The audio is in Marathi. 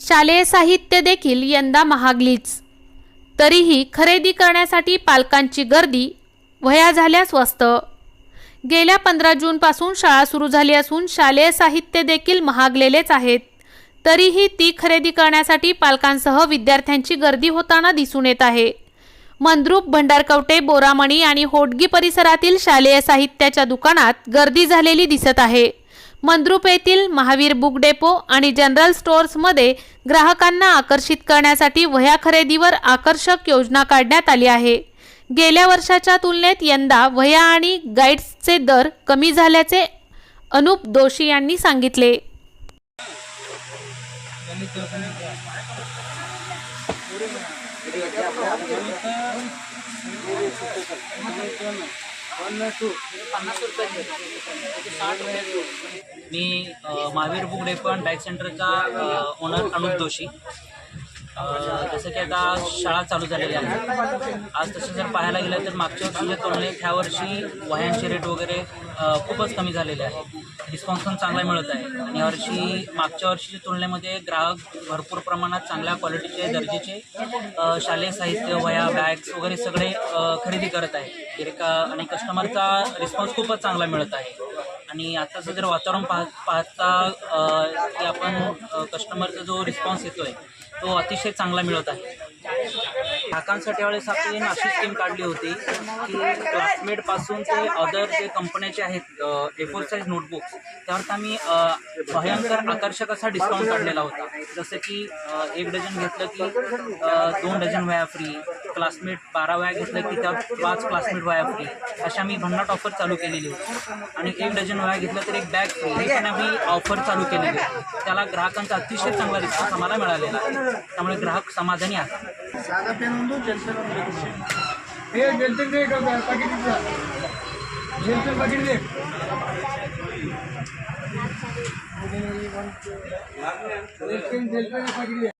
शालेय साहित्य देखील यंदा महागलीच. तरीही खरेदी करण्यासाठी पालकांची गर्दी वह्या झाल्या स्वस्त. गेल्या पंधरा जूनपासून शाळा सुरू झाली असून शालेय साहित्य देखील महागलेलेच आहेत. तरीही ती खरेदी करण्यासाठी पालकांसह विद्यार्थ्यांची गर्दी होताना दिसून येत आहे. मंद्रुप भंडारकवटे बोरामणी आणि होडगी परिसरातील शालेय साहित्याच्या दुकानात गर्दी झालेली दिसत आहे. मंद्रुप येथील महावीर बुक डेपो आणि जनरल स्टोअर्समध्ये ग्राहकांना आकर्षित करण्यासाठी वह्या खरेदीवर आकर्षक योजना काढण्यात आली आहे. गेल्या वर्षाच्या तुलनेत यंदा वह्या आणि गाईड्सचे दर कमी झाल्याचे अनुप दोशी यांनी सांगितले. मी महावीर बुगडे पण आणि सेंटरचा ओनर अनुप जोशी. जसं की आता शाळा चालू झालेल्या आहे. आज तसं जर पाहायला गेलं तर मागच्या वर्षीच्या तुलनेत ह्या वर्षी वह्यांचे रेट वगैरे खूपच कमी झालेले आहे. रिस्पॉन्स पण चांगला मिळत आहे. आणि यावर्षी मागच्या वर्षीच्या तुलनेमध्ये ग्राहक भरपूर प्रमाणात चांगल्या क्वालिटीचे दर्जेचे शालेय साहित्य वह्या बॅग्स वगैरे सगळे खरेदी करत आहे का आणि कस्टमरचा रिस्पॉन्स खूपच चांगला मिळत आहे. आणि आताचं जर वातावरण पाह पाहता की आपण कस्टमरचा जो रिस्पॉन्स येतो आहे तो अतिशय चांगला मिळत आहे. ग्राहकांसाठी वेळेस आपण अशी स्कीम काढली होती की क्लासमेटपासून ते अदर जे कंपन्याचे आहेत ए फोर साईज नोटबुक्स त्यावर आम्ही भयंकर आकर्षक असा डिस्काउंट काढलेला होता. जसं की एक डझन घेतलं की दोन डझन वया फ्री क्लासमेट बारा वया घेतलं की त्यात पाच क्लासमेट वया फ्री अशा आम्ही भन्नाट ऑफर चालू केलेली होती. आणि एक डझन वया घेतलं तर एक बॅग फ्री ही पण आम्ही ऑफर चालू केलेली. होती त्याला ग्राहकांचा अतिशय चांगला रिस्पॉन्स आम्हाला मिळालेला. आहे त्यामुळे ग्राहक समाधानी आहेत साधा पेन उंदू जलपेन हे जलपेन दे एक पाकिट जलपेन पाकिट दे. जलपेन जलपेन पाकिट दे.